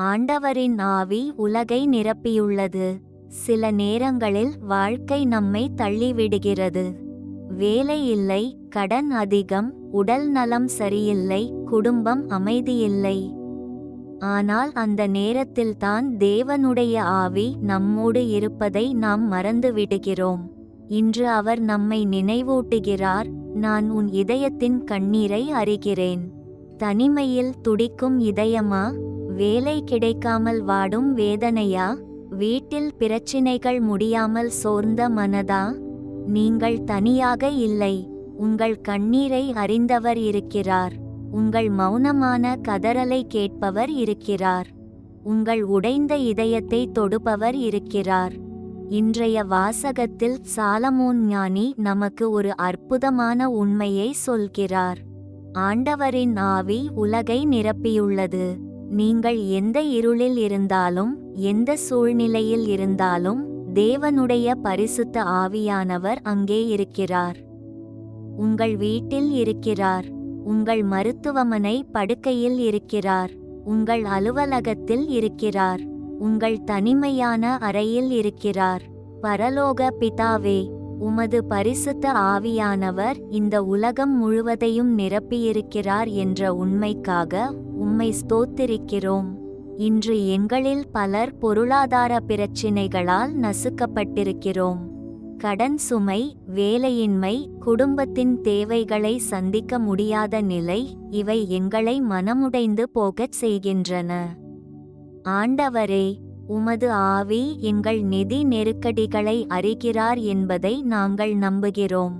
ஆண்டவரின் ஆவி உலகை நிரப்பியுள்ளது. சில நேரங்களில் வாழ்க்கை நம்மை தள்ளிவிடுகிறது. வேலை இல்லை கடன் அதிகம் உடல் நலம் சரியில்லை குடும்பம் அமைதியில்லை. ஆனால் அந்த நேரத்தில்தான் தேவனுடைய ஆவி நம்மோடு இருப்பதை நாம் மறந்துவிடுகிறோம். இன்று அவர் நம்மை நினைவூட்டுகிறார் நான் உன் இதயத்தின் கண்ணீரை அறிகிறேன். தனிமையில் துடிக்கும் இதயமா? வேலை கிடைக்காமல் வாடும் வேதனையா? வீட்டில் பிரச்சினைகள் முடியாமல் சோர்ந்த மனதா? நீங்கள் தனியாக இல்லை. உங்கள் கண்ணீரை அறிந்தவர் இருக்கிறார். உங்கள் மௌனமான கதறலை கேட்பவர் இருக்கிறார். உங்கள் உடைந்த இதயத்தை தொடுபவர் இருக்கிறார். இன்றைய வாசகத்தில் சாலமோன் ஞானி நமக்கு ஒரு அற்புதமான உண்மையை சொல்கிறார். ஆண்டவரின் ஆவி உலகை நிரப்பியுள்ளது. நீங்கள் எந்த இருளில் இருந்தாலும் எந்த சூழ்நிலையில் இருந்தாலும் தேவனுடைய பரிசுத்த ஆவியானவர் அங்கே இருக்கிறார். உங்கள் வீட்டில் இருக்கிறார். உங்கள் மருத்துவமனை படுக்கையில் இருக்கிறார். உங்கள் அலுவலகத்தில் இருக்கிறார். உங்கள் தனிமையான அறையில் இருக்கிறார். பரலோக பிதாவே உமது பரிசுத்த ஆவியானவர் இந்த உலகம் முழுவதையும் நிரப்பியிருக்கிறார் என்ற உண்மைக்காக உம்மை ஸ்தோத்திரிக்கிறோம். இன்று எங்களில் பலர் பொருளாதார பிரச்சினைகளால் நசுக்கப்பட்டிருக்கிறோம். கடன் சுமை வேலையின்மை குடும்பத்தின் தேவைகளை சந்திக்க முடியாத நிலை இவை எங்களை மனமுடைந்து போகச் செய்கின்றன. ஆண்டவரே உமது ஆவி எங்கள் நிதி நெருக்கடிகளை அறிகிறார் என்பதை நாங்கள் நம்புகிறோம்.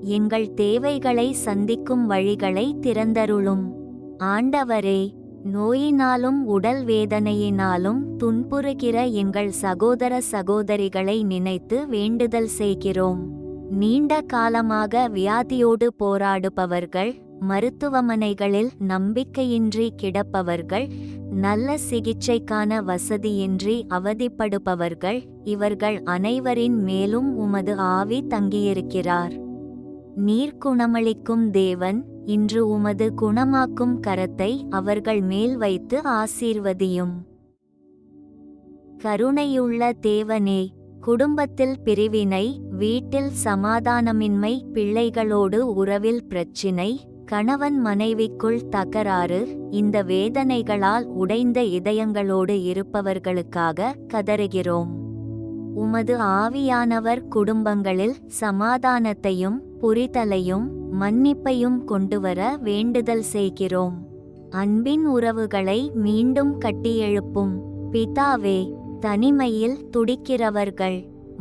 எங்கள் தேவைகளை சந்திக்கும் வழிகளை திறந்தருளும். ஆண்டவரே நோயினாலும் உடல் வேதனையினாலும் துன்புறுகிற எங்கள் சகோதர சகோதரிகளை நினைத்து வேண்டுதல் செய்கிறோம். நீண்ட காலமாக வியாதியோடு போராடுபவர்கள் மருத்துவமனைகளில் நம்பிக்கையின்றி கிடப்பவர்கள் நல்ல சிகிச்சைக்கான வசதியின்றி அவதிப்படுபவர்கள் இவர்கள் அனைவரின் மேலும் உமது ஆவி தங்கியிருக்கிறார். நீர் குணமளிக்கும் தேவன் இன்று உமது குணமாக்கும் கரத்தை அவர்கள் மேல் வைத்து ஆசீர்வதியும். கருணையுள்ள தேவனே குடும்பத்தில் பிரிவினை வீட்டில் சமாதானமின்மை பிள்ளைகளோடு உறவில் பிரச்சினை கணவன் மனைவிக்குள் தகராறு இந்த வேதனைகளால் உடைந்த இதயங்களோடு இருப்பவர்களுக்காக கதறுகிறோம். உமது ஆவியானவர் குடும்பங்களில் சமாதானத்தையும் புரிதலையும் மன்னிப்பையும் கொண்டுவர வேண்டுதல் செய்கிறோம். அன்பின் உறவுகளை மீண்டும் கட்டியெழுப்பும். பிதாவே தனிமையில் துடிக்கிறவர்கள்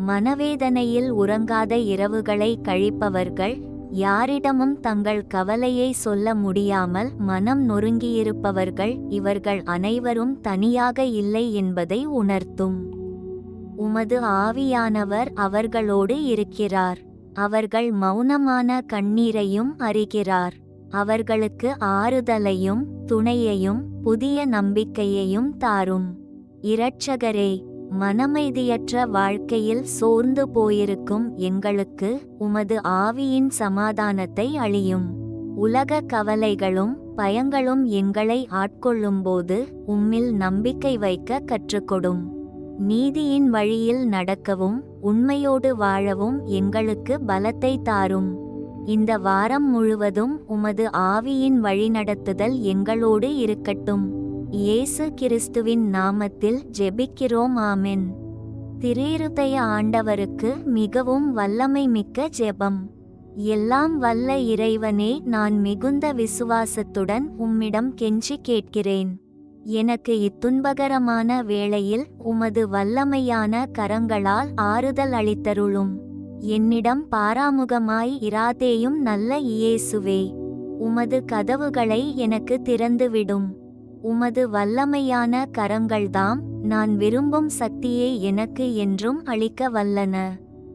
மனவேதனையில் உறங்காத இரவுகளை கழிப்பவர்கள் யாரிடமும் தங்கள் கவலையை சொல்ல முடியாமல் மனம் நொறுங்கியிருப்பவர்கள் இவர்கள் அனைவரும் தனியாக இல்லை என்பதை உணர்த்தும். உமது ஆவியானவர் அவர்களோடு இருக்கிறார். அவர்கள் மௌனமான கண்ணீரையும் அறிகிறார். அவர்களுக்கு ஆறுதலையும் துணையையும் புதிய நம்பிக்கையையும் தாரும். இரட்சகரே மனமைதியற்ற வாழ்க்கையில் சோர்ந்து போயிருக்கும் எங்களுக்கு உமது ஆவியின் சமாதானத்தை அழியும் உலக கவலைகளும் பயங்களும் எங்களை ஆட்கொள்ளும்போது உம்மில் நம்பிக்கை வைக்க கற்றுக்கொடும். நீதியின் வழியில் நடக்கவும் உண்மையோடு வாழவும் எங்களுக்கு பலத்தை தாரும். இந்த வாரம் முழுவதும் உமது ஆவியின் வழிநடத்துதல் எங்களோடு இருக்கட்டும். இயேசு கிறிஸ்துவின் நாமத்தில் ஜெபிக்கிறோம் ஆமென். திரீருதய ஆண்டவருக்கு மிகவும் வல்லமை மிக்க ஜெபம். எல்லாம் வல்ல இறைவனே நான் மிகுந்த விசுவாசத்துடன் உம்மிடம் கெஞ்சி கேட்கிறேன். எனக்கு இத்துன்பகரமான வேளையில் உமது வல்லமையான கரங்களால் ஆறுதல் அளித்தருளும். என்னிடம் பாராமுகமாய் இராதேயும் நல்ல இயேசுவே. உமது கதவுகளை எனக்கு திறந்துவிடும். உமது வல்லமையான கரங்கள்தாம் நான் விரும்பும் சக்தியே எனக்கு என்றும் அளிக்க வல்லன.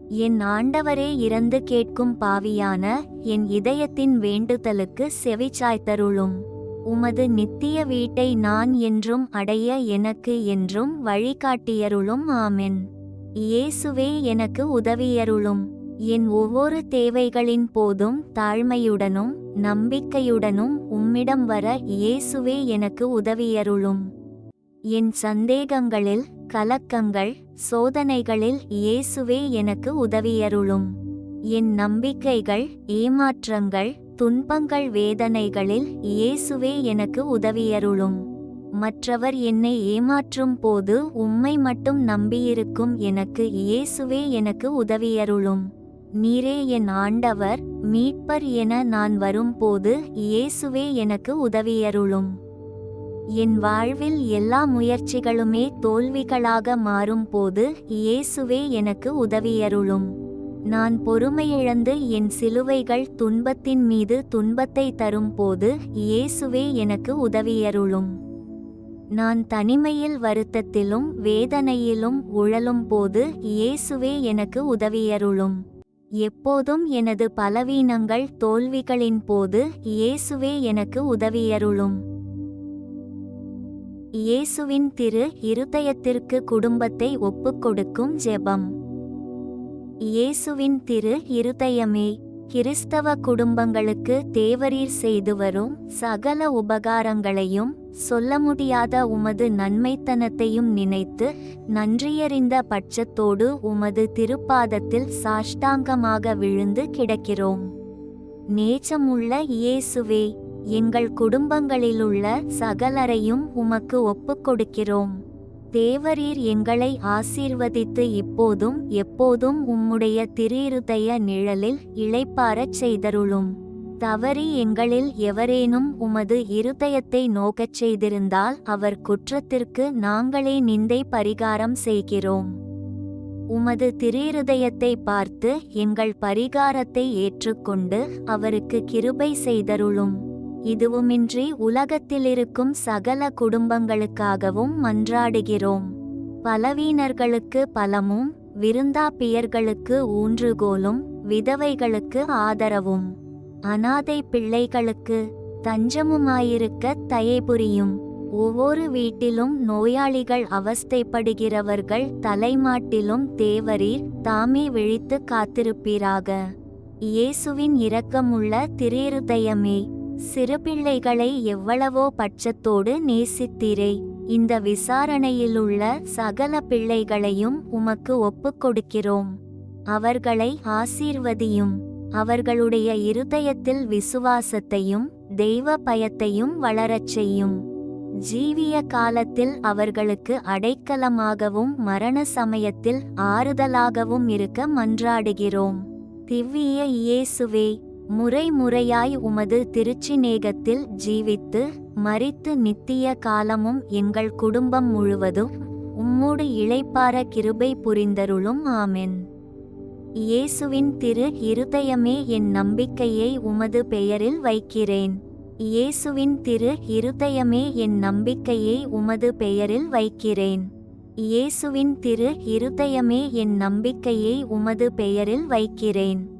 என் ஆண்டவரே இறந்து கேட்கும் பாவியான என் இதயத்தின் வேண்டுதலுக்கு செவிச்சாய்த்தருளும் உமது நித்திய வீட்டை நான் என்றும் அடைய எனக்கு என்றும் வழிகாட்டியருளும் ஆமென். இயேசுவே எனக்கு உதவியருளும். என் ஒவ்வொரு தேவைகளின் போதும் தாழ்மையுடனும் நம்பிக்கையுடனும் உம்மிடம் வர இயேசுவே எனக்கு உதவியருளும். என் சந்தேகங்களில் கலக்கங்கள் சோதனைகளில் இயேசுவே எனக்கு உதவியருளும். என் நம்பிக்கைகள் ஏமாற்றங்கள் துன்பங்கள் வேதனைகளில் இயேசுவே எனக்கு உதவியருளும். மற்றவர் என்னை ஏமாற்றும் போது உம்மை மட்டும் நம்பியிருக்கும் எனக்கு இயேசுவே எனக்கு உதவியருளும். நீரே என் ஆண்டவர் மீட்பர் என நான் வரும்போது இயேசுவே எனக்கு உதவியருளும். என் வாழ்வில் எல்லா முயற்சிகளுமே தோல்விகளாக மாறும்போது இயேசுவே எனக்கு உதவியருளும். நான் பொறுமையிழந்து என் சிலுவைகள் துன்பத்தின் மீது துன்பத்தை தரும்போது இயேசுவே எனக்கு உதவியருளும். நான் தனிமையில் வருத்தத்திலும் வேதனையிலும் உழலும் போது இயேசுவே எனக்கு உதவியருளும். எப்போதும் எனது பலவீனங்கள் தோல்விகளின் போது இயேசுவே எனக்கு உதவியருளும். இயேசுவின் திரு இருதயத்திற்கு குடும்பத்தை ஒப்புக்கொடுக்கும் ஜெபம். இயேசுவின் திரு இருதயமே கிறிஸ்தவ குடும்பங்களுக்கு தேவரீர் செய்து வரும் சகல உபகாரங்களையும் சொல்ல முடியாத உமது நன்மைத்தனத்தையும் நினைத்து நன்றியறிந்த பட்சத்தோடு உமது திருப்பாதத்தில் சாஷ்டாங்கமாக விழுந்து கிடக்கிறோம். நேச்சமுள்ள இயேசுவே எங்கள் குடும்பங்களிலுள்ள சகலரையும் உமக்கு ஒப்புக்கொடுக்கிறோம். தேவரீர் எங்களை ஆசீர்வதித்து இப்போதும் எப்போதும் உம்முடைய திருயிருதய நிழலில் இளைப்பாரச் செய்தருளும். தவறி எங்களில் எவரேனும் உமது இருதயத்தை நோக்கச் செய்திருந்தால் அவர் குற்றத்திற்கு நாங்களே நிந்தை பரிகாரம் செய்கிறோம். உமது திருயிருதயத்தை பார்த்து எங்கள் பரிகாரத்தை ஏற்றுக்கொண்டு அவருக்கு கிருபை செய்தருளும். இதுவுமின்றி உலகத்திலிருக்கும் சகல குடும்பங்களுக்காகவும் மன்றாடுகிறோம். பலவீனர்களுக்கு பலமும் விருந்தாப்பியர்களுக்கு ஊன்றுகோலும் விதவைகளுக்கு ஆதரவும். அனாதை பிள்ளைகளுக்கு தஞ்சமுமாயிருக்க தயைபுரியும். ஒவ்வொரு வீட்டிலும் நோயாளிகள் அவஸ்தைப்படுகிறவர்கள் தலைமாட்டிலும் தேவரீர் தாமே விழித்து காத்திருப்பீராக. இயேசுவின் இரக்கமுள்ள திருயிருதயமே சிறுபிள்ளைகளை எவ்வளவோ பட்சத்தோடு நேசித்தீரே. இந்த விசாரணையிலுள்ள சகல பிள்ளைகளையும் உமக்கு ஒப்புக்கொடுக்கிறோம். அவர்களை ஆசீர்வதியும். அவர்களுடைய இருதயத்தில் விசுவாசத்தையும் தெய்வ பயத்தையும் வளரச் செய்யும். ஜீவிய காலத்தில் அவர்களுக்கு அடைக்கலமாகவும் மரண சமயத்தில் ஆறுதலாகவும் இருக்க மன்றாடுகிறோம். திவ்விய இயேசுவே முறை முறையாய் உமது திருச்சிநேகத்தில் ஜீவித்து மறித்து நித்திய காலமும் எங்கள் குடும்பம் முழுவதும் உம்மோடு இளைப்பார கிருபை புரிந்தருளும் ஆமென். இயேசுவின் திரு இருதயமே என் நம்பிக்கையை உமது பெயரில் வைக்கிறேன். இயேசுவின் திரு இருதயமே என் நம்பிக்கையை உமது பெயரில் வைக்கிறேன். இயேசுவின் திரு இருதயமே என் நம்பிக்கையை உமது பெயரில் வைக்கிறேன்.